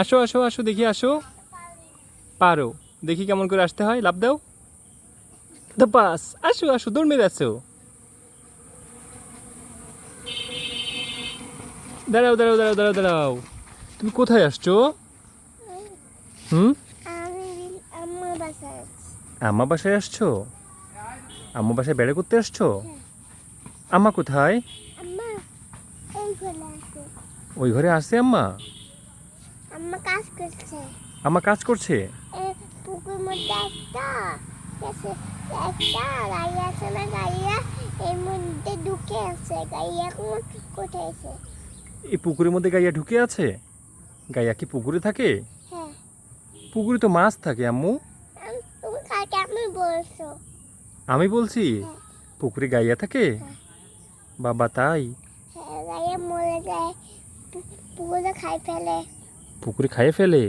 আসো আসো আসো দেখি আসো। পারো দেখি কেমন করে আসতে হয় লাভ দাও। দ্য পাস আসো আসো দৌড় মেরে আসো। দাঁড়াও দাঁড়াও দাঁড়াও দাঁড়াও দাঁড়াও। তুমি কোথায় আসছো? হুম? আমার বাসায় আম্মা বাসায় আসছো? আম্মা বাসায় বেড়ে করতে আসছো? আম্মা কোথায়? ওই ঘরে আছে আম্মা? আম্মা কাজ করছে। আম্মা কাজ করছে? পুকুর মধ্যে একটা একটা গাড়ি আছে না গাড়িয়া এর মধ্যে ঢুকে আছে গাড়ি এখন কোথায় আছে? এই পুকুরের মধ্যে গাইয়া ঢুকে আছে? গাইয়া কি পুকুরে থাকে? হ্যাঁ। পুকুরে তো মাছ থাকে আম্মু। কাকে আমি বলছো? আমি বলছি পুকুরে গাইয়া থাকে? বাবা তাই। হ্যাঁ গাড়িয়া মরে যায় পুকুরে খাই ফেলে। পুকুরে খাইয়ে ফেলে